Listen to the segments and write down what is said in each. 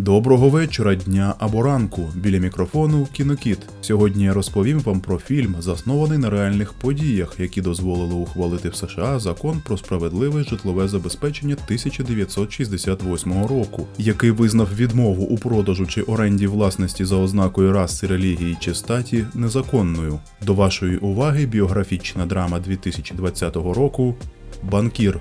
Доброго вечора, дня або ранку. Біля мікрофону Кінокіт. Сьогодні я розповім вам про фільм, заснований на реальних подіях, які дозволили ухвалити в США закон про справедливе житлове забезпечення 1968 року, який визнав відмову у продажу чи оренді власності за ознакою раси, релігії чи статі незаконною. До вашої уваги біографічна драма 2020 року Банкір.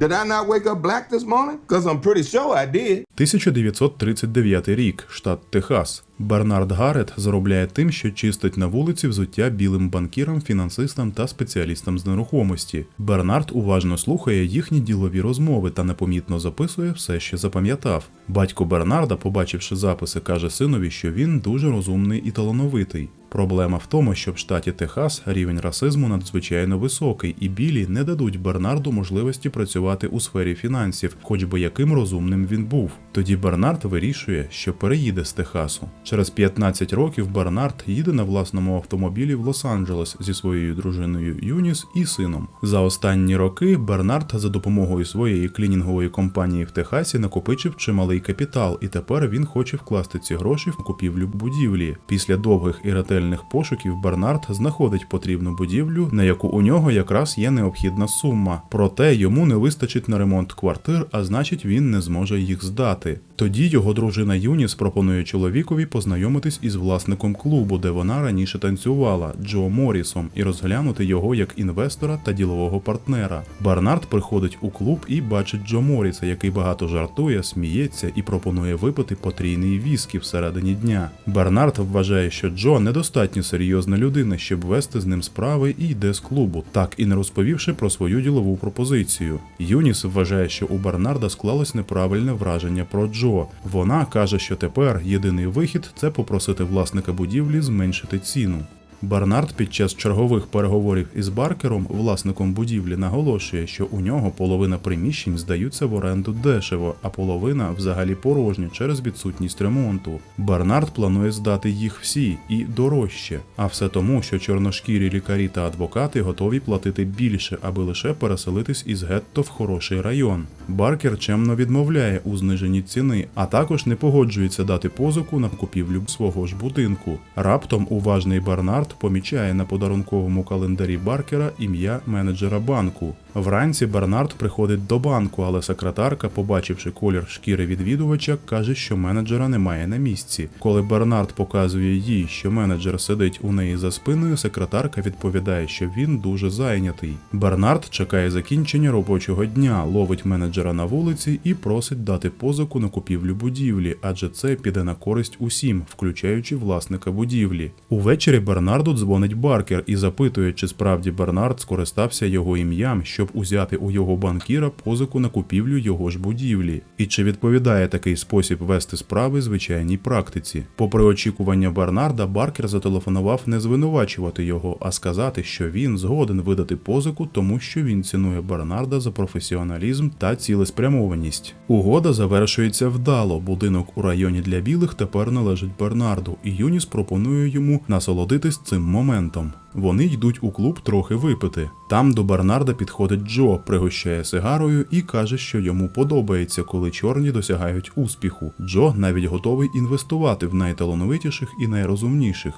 Did I not wake up black this morning? Because I'm pretty sure I did. 1939 рік, штат Техас. Бернард Гаррет заробляє тим, що чистить на вулиці взуття білим банкірам, фінансистам та спеціалістам з нерухомості. Бернард уважно слухає їхні ділові розмови та непомітно записує все, що запам'ятав. Батько Бернарда, побачивши записи, каже синові, що він дуже розумний і талановитий. Проблема в тому, що в штаті Техас рівень расизму надзвичайно високий, і білі не дадуть Бернарду можливості працювати у сфері фінансів, хоч би яким розумним він був. Тоді Бернард вирішує, що переїде з Техасу. Через 15 років Бернард їде на власному автомобілі в Лос-Анджелес зі своєю дружиною Юніс і сином. За останні роки Бернард за допомогою своєї клінінгової компанії в Техасі накопичив чималий капітал, і тепер він хоче вкласти ці гроші в купівлю будівлі. Після довгих і ретельних пошуків Бернард знаходить потрібну будівлю, на яку у нього якраз є необхідна сума. Проте йому не вистачить на ремонт квартир, а значить він не зможе їх здати. Тоді його дружина Юніс пропонує чоловікові познайомитись із власником клубу, де вона раніше танцювала, Джо Моррісом, і розглянути його як інвестора та ділового партнера. Барнард приходить у клуб і бачить Джо Морріса, який багато жартує, сміється і пропонує випити потрійний віскі всередині дня. Бернард вважає, що Джо недостатньо серйозна людина, щоб вести з ним справи і йде з клубу, так і не розповівши про свою ділову пропозицію. Юніс вважає, що у Бернарда склалось неправильне враження про Джо. Вона каже, що тепер єдиний вихід це попросити власника будівлі зменшити ціну. Барнард під час чергових переговорів із Баркером, власником будівлі, наголошує, що у нього половина приміщень здаються в оренду дешево, а половина взагалі порожні через відсутність ремонту. Барнард планує здати їх всі і дорожче. А все тому, що чорношкірі лікарі та адвокати готові платити більше, аби лише переселитись із гетто в хороший район. Баркер чемно відмовляє у зниженні ціни, а також не погоджується дати позику на купівлю свого ж будинку. Раптом уважний Барнард помічає на подарунковому календарі Баркера ім'я менеджера банку. Вранці Бернард приходить до банку, але секретарка, побачивши колір шкіри відвідувача, каже, що менеджера немає на місці. Коли Бернард показує їй, що менеджер сидить у неї за спиною, секретарка відповідає, що він дуже зайнятий. Бернард чекає закінчення робочого дня, ловить менеджера на вулиці і просить дати позику на купівлю будівлі, адже це піде на користь усім, включаючи власника будівлі. Увечері Бернарду дзвонить Баркер і запитує, чи справді Бернард скористався його ім'ям, щоб узяти у його банкіра позику на купівлю його ж будівлі, і чи відповідає такий спосіб вести справи звичайній практиці. Попри очікування Бернарда, Баркер зателефонував не звинувачувати його, а сказати, що він згоден видати позику, тому що він цінує Бернарда за професіоналізм та цілеспрямованість. Угода завершується вдало. Будинок у районі для білих тепер належить Бернарду, і Юніс пропонує йому насолодитись цим моментом. Вони йдуть у клуб трохи випити. Там до Барнарда підходить Джо, пригощає сигарою і каже, що йому подобається, коли чорні досягають успіху. Джо навіть готовий інвестувати в найталановитіших і найрозумніших.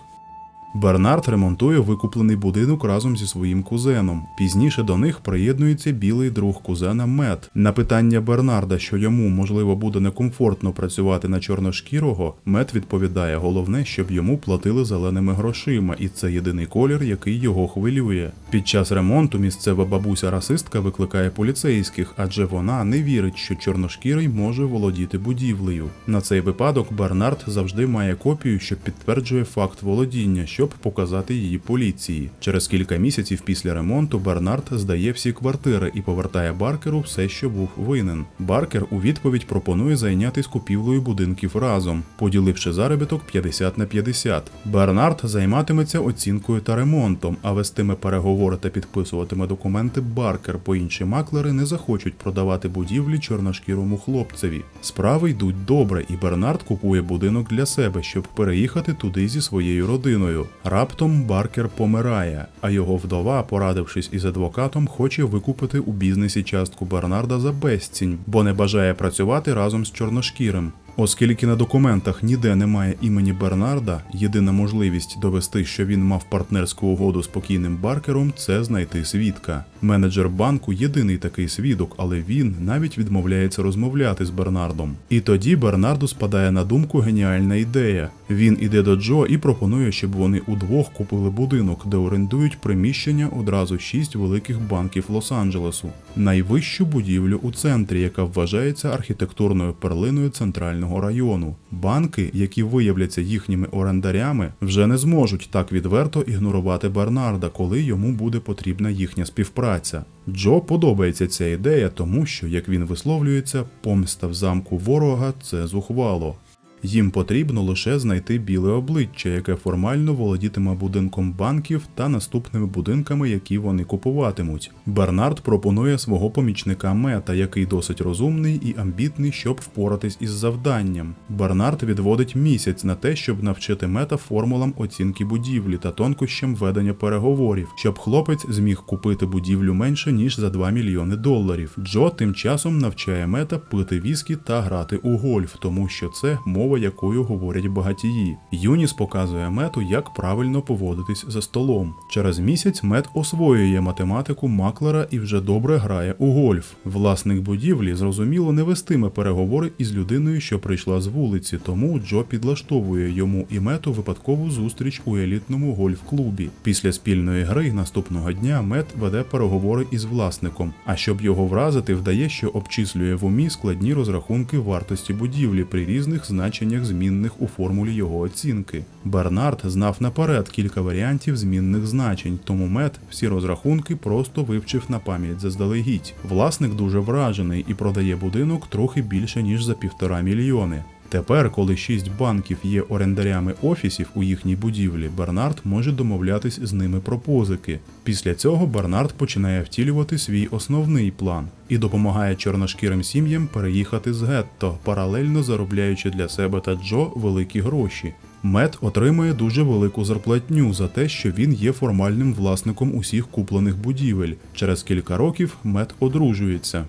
Бернард ремонтує викуплений будинок разом зі своїм кузеном. Пізніше до них приєднується білий друг кузена Мет. На питання Бернарда, що йому можливо буде некомфортно працювати на чорношкірого, Мет відповідає: головне, щоб йому платили зеленими грошима, і це єдиний колір, який його хвилює. Під час ремонту місцева бабуся расистка викликає поліцейських, адже вона не вірить, що чорношкірий може володіти будівлею. На цей випадок Бернард завжди має копію, що підтверджує факт володіння щоб показати її поліції. Через кілька місяців після ремонту Бернард здає всі квартири і повертає Баркеру все, що був винен. Баркер у відповідь пропонує зайнятися купівлею будинків разом, поділивши заробіток 50 на 50. Бернард займатиметься оцінкою та ремонтом, а вестиме переговори та підписуватиме документи Баркер, бо інші маклери не захочуть продавати будівлі чорношкірому хлопцеві. Справи йдуть добре, і Бернард купує будинок для себе, щоб переїхати туди зі своєю родиною. Раптом Баркер помирає, а його вдова, порадившись із адвокатом, хоче викупити у бізнесі частку Бернарда за безцінь, бо не бажає працювати разом з чорношкірим. Оскільки на документах ніде немає імені Бернарда, єдина можливість довести, що він мав партнерську угоду з покійним Баркером, це знайти свідка. Менеджер банку єдиний такий свідок, але він навіть відмовляється розмовляти з Бернардом. І тоді Бернарду спадає на думку геніальна ідея. Він іде до Джо і пропонує, щоб вони удвох купили будинок, де орендують приміщення одразу шість великих банків Лос-Анджелесу, найвищу будівлю у центрі, яка вважається архітектурною перлиною центрального району. Банки, які виявляться їхніми орендарями, вже не зможуть так відверто ігнорувати Бернарда, коли йому буде потрібна їхня співпраця. Джо подобається ця ідея, тому що, як він висловлюється, помста в замку ворога це зухвало. Їм потрібно лише знайти біле обличчя, яке формально володітиме будинком банків та наступними будинками, які вони купуватимуть. Бернард пропонує свого помічника Мета, який досить розумний і амбітний, щоб впоратись із завданням. Бернард відводить місяць на те, щоб навчити Мета формулам оцінки будівлі та тонкощам ведення переговорів, щоб хлопець зміг купити будівлю менше ніж за 2 мільйони доларів. Джо тим часом навчає Мета пити віскі та грати у гольф, тому що це мова, якою говорять багатії. Юніс показує мету, як правильно поводитись за столом. Через місяць мет освоює математику маклера і вже добре грає у гольф. Власник будівлі зрозуміло не вестиме переговори із людиною, що прийшла з вулиці, тому Джо підлаштовує йому і мету випадкову зустріч у елітному гольф-клубі. Після спільної гри наступного дня мет веде переговори із власником. А щоб його вразити, вдає, що обчислює в умі складні розрахунки вартості будівлі при різних значеннях змінних у формулі його оцінки. Бернард знав наперед кілька варіантів змінних значень, тому мед всі розрахунки просто вивчив на пам'ять заздалегідь. Власник дуже вражений і продає будинок трохи більше ніж за півтора мільйони. Тепер, коли шість банків є орендарями офісів у їхній будівлі, Бернард може домовлятись з ними про позики. Після цього Бернард починає втілювати свій основний план і допомагає чорношкірим сім'ям переїхати з гетто, паралельно заробляючи для себе та Джо великі гроші. Мет отримує дуже велику зарплатню за те, що він є формальним власником усіх куплених будівель. Через кілька років Мет одружується.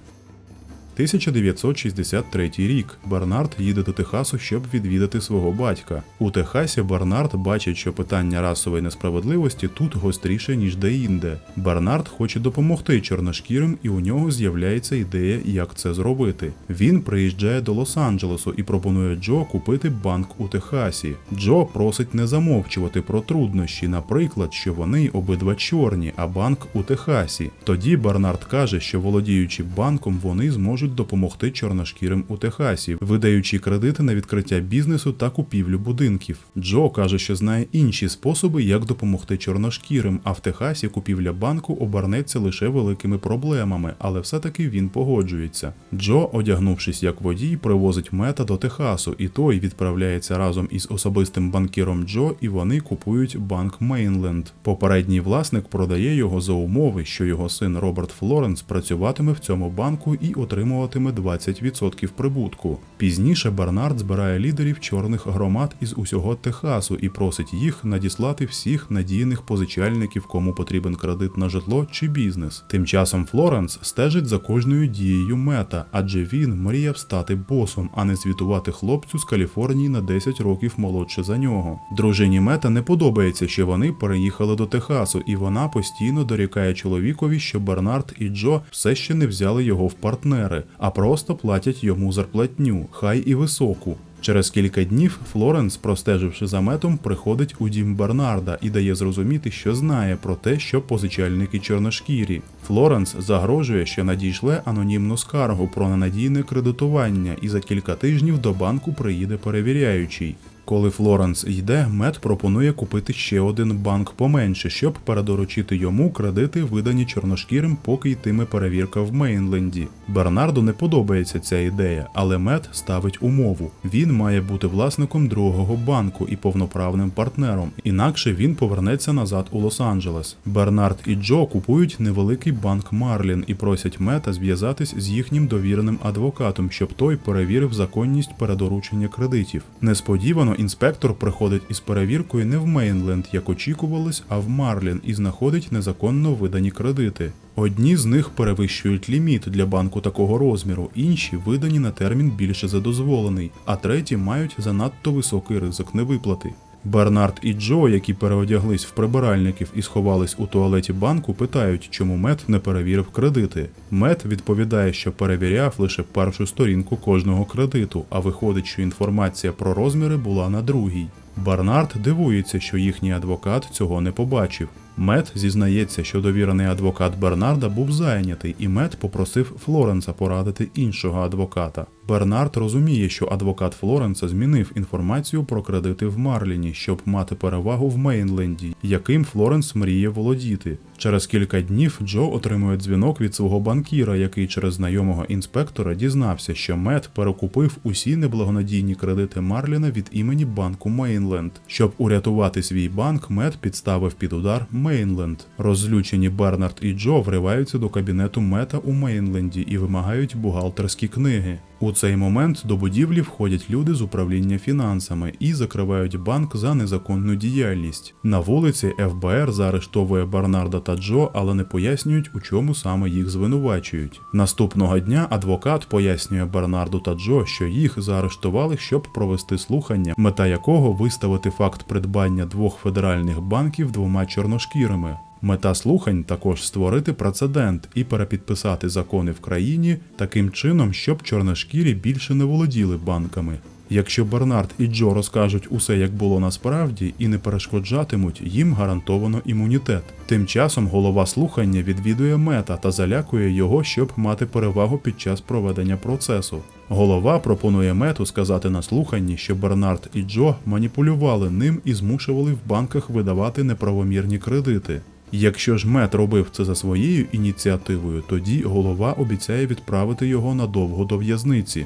1963 рік Бернард їде до Техасу, щоб відвідати свого батька. У Техасі Бернард бачить, що питання расової несправедливості тут гостріше, ніж деінде. Бернард хоче допомогти чорношкірим, і у нього з'являється ідея, як це зробити. Він приїжджає до Лос-Анджелесу і пропонує Джо купити банк у Техасі. Джо просить не замовчувати про труднощі, наприклад, що вони обидва чорні, а банк у Техасі. Тоді Бернард каже, що володіючи банком, вони зможуть допомогти чорношкірим у Техасі, видаючи кредити на відкриття бізнесу та купівлю будинків. Джо каже, що знає інші способи, як допомогти чорношкірим, а в Техасі купівля банку обернеться лише великими проблемами, але все-таки він погоджується. Джо, одягнувшись як водій, привозить мета до Техасу, і той відправляється разом із особистим банкіром Джо, і вони купують банк Мейнленд. Попередній власник продає його за умови, що його син Роберт Флоренс працюватиме в цьому банку і отримуватиме 20% прибутку. Пізніше Бернард збирає лідерів чорних громад із усього Техасу і просить їх надіслати всіх надійних позичальників, кому потрібен кредит на житло чи бізнес. Тим часом Флоренс стежить за кожною дією мета, адже він мріяв стати босом, а не звітувати хлопцю з Каліфорнії на 10 років молодше за нього. Дружині мета не подобається, що вони переїхали до Техасу, і вона постійно дорікає чоловікові, що Бернард і Джо все ще не взяли його в партнери, а просто платять йому зарплатню, хай і високу. Через кілька днів Флоренс, простеживши за метом, приходить у дім Бернарда і дає зрозуміти, що знає про те, що позичальники чорношкірі. Флоренс загрожує, що надійшле анонімну скаргу про ненадійне кредитування, і за кілька тижнів до банку приїде перевіряючий. Коли Флоренс йде, Мет пропонує купити ще один банк поменше, щоб передоручити йому кредити, видані чорношкірим, поки йтиме перевірка в Мейнленді. Бернарду не подобається ця ідея, але Мет ставить умову: він має бути власником другого банку і повноправним партнером, інакше він повернеться назад у Лос-Анджелес. Бернард і Джо купують невеликий банк Марлін і просять Мета зв'язатись з їхнім довіреним адвокатом, щоб той перевірив законність передоручення кредитів. Несподівано інспектор приходить із перевіркою не в Мейнленд, як очікувалось, а в Марлін і знаходить незаконно видані кредити. Одні з них перевищують ліміт для банку такого розміру, інші видані на термін більше за дозволений, а треті мають занадто високий ризик невиплати. Бернард і Джо, які переодяглись в прибиральників і сховались у туалеті банку, питають, чому Мет не перевірив кредити. Мет відповідає, що перевіряв лише першу сторінку кожного кредиту, а виходить, що інформація про розміри була на другій. Барнард дивується, що їхній адвокат цього не побачив. Мет зізнається, що довірений адвокат Бернарда був зайнятий, і Мет попросив Флоренса порадити іншого адвоката. Бернард розуміє, що адвокат Флоренса змінив інформацію про кредити в Марліні, щоб мати перевагу в Мейнленді, яким Флоренс мріє володіти. Через кілька днів Джо отримує дзвінок від свого банкіра, який через знайомого інспектора дізнався, що Мет перекупив усі неблагонадійні кредити Марліна від імені банку Мейнленд. Щоб урятувати свій банк, Мет підставив під удар Мейнленд. Розлючені Бернард і Джо вриваються до кабінету Мета у Мейнленді і вимагають бухгалтерські книги. У цей момент до будівлі входять люди з управління фінансами і закривають банк за незаконну діяльність. На вулиці ФБР заарештовує Барнарда та Джо, але не пояснюють, у чому саме їх звинувачують. Наступного дня адвокат пояснює Барнарду та Джо, що їх заарештували, щоб провести слухання, мета якого виставити факт придбання двох федеральних банків двома чорношкірими. Мета слухань також створити прецедент і перепідписати закони в країні таким чином, щоб чорношкірі більше не володіли банками. Якщо Бернард і Джо розкажуть усе, як було насправді, і не перешкоджатимуть, їм гарантовано імунітет. Тим часом голова слухання відвідує мета та залякує його, щоб мати перевагу під час проведення процесу. Голова пропонує мету сказати на слуханні, що Бернард і Джо маніпулювали ним і змушували в банках видавати неправомірні кредити. Якщо ж Мет робив це за своєю ініціативою, тоді голова обіцяє відправити його надовго до в'язниці.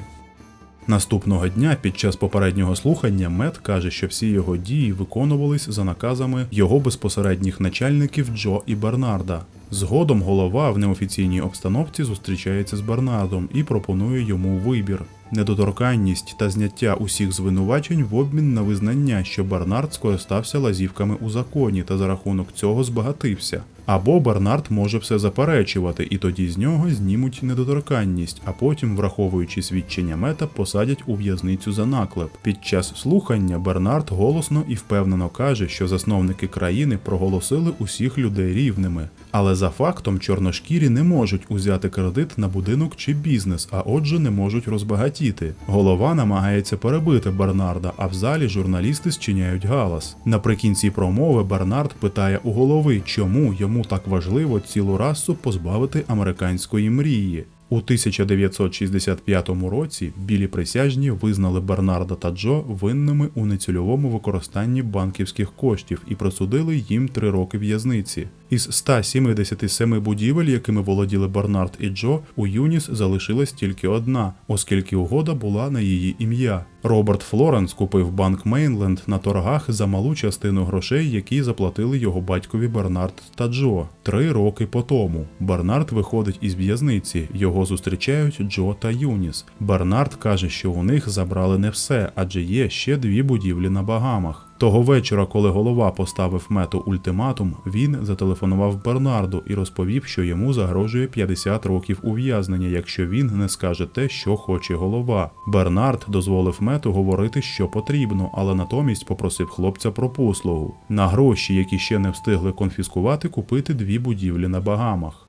Наступного дня під час попереднього слухання Мет каже, що всі його дії виконувались за наказами його безпосередніх начальників Джо і Бернарда. Згодом голова в неофіційній обстановці зустрічається з Бернардом і пропонує йому вибір: недоторканність та зняття усіх звинувачень в обмін на визнання, що Барнард скористався лазівками у законі та за рахунок цього збагатився. Або Бернард може все заперечувати, і тоді з нього знімуть недоторканність, а потім, враховуючи свідчення мета, посадять у в'язницю за наклеп. Під час слухання Бернард голосно і впевнено каже, що засновники країни проголосили усіх людей рівними. Але за фактом чорношкірі не можуть узяти кредит на будинок чи бізнес, а отже не можуть розбагатіти. Голова намагається перебити Бернарда, а в залі журналісти зчиняють галас. Наприкінці промови Бернард питає у голови, чому йому так важливо цілу расу позбавити американської мрії. У 1965 році білі присяжні визнали Бернарда та Джо винними у нецільовому використанні банківських коштів і присудили їм три роки в'язниці. Із 177 будівель, якими володіли Бернард і Джо, у Юніс залишилась тільки одна, оскільки угода була на її ім'я. Роберт Флоренс купив банк Мейнленд на торгах за малу частину грошей, які заплатили його батькові Бернард та Джо. Три роки по тому. Бернард виходить із в'язниці. Його зустрічають Джо та Юніс. Бернард каже, що у них забрали не все, адже є ще дві будівлі на Багамах. Того вечора, коли голова поставив мету ультиматум, він зателефонував Бернарду і розповів, що йому загрожує 50 років ув'язнення, якщо він не скаже те, що хоче голова. Бернард дозволив мету говорити, що потрібно, але натомість попросив хлопця про послугу на гроші, які ще не встигли конфіскувати, купити дві будівлі на Багамах.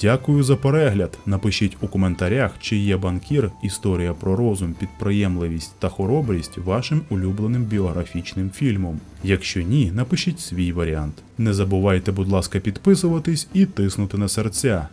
Дякую за перегляд. Напишіть у коментарях, чи є банкір, історія про розум, підприємливість та хоробрість вашим улюбленим біографічним фільмом. Якщо ні, напишіть свій варіант. Не забувайте, будь ласка, підписуватись і тиснути на серця.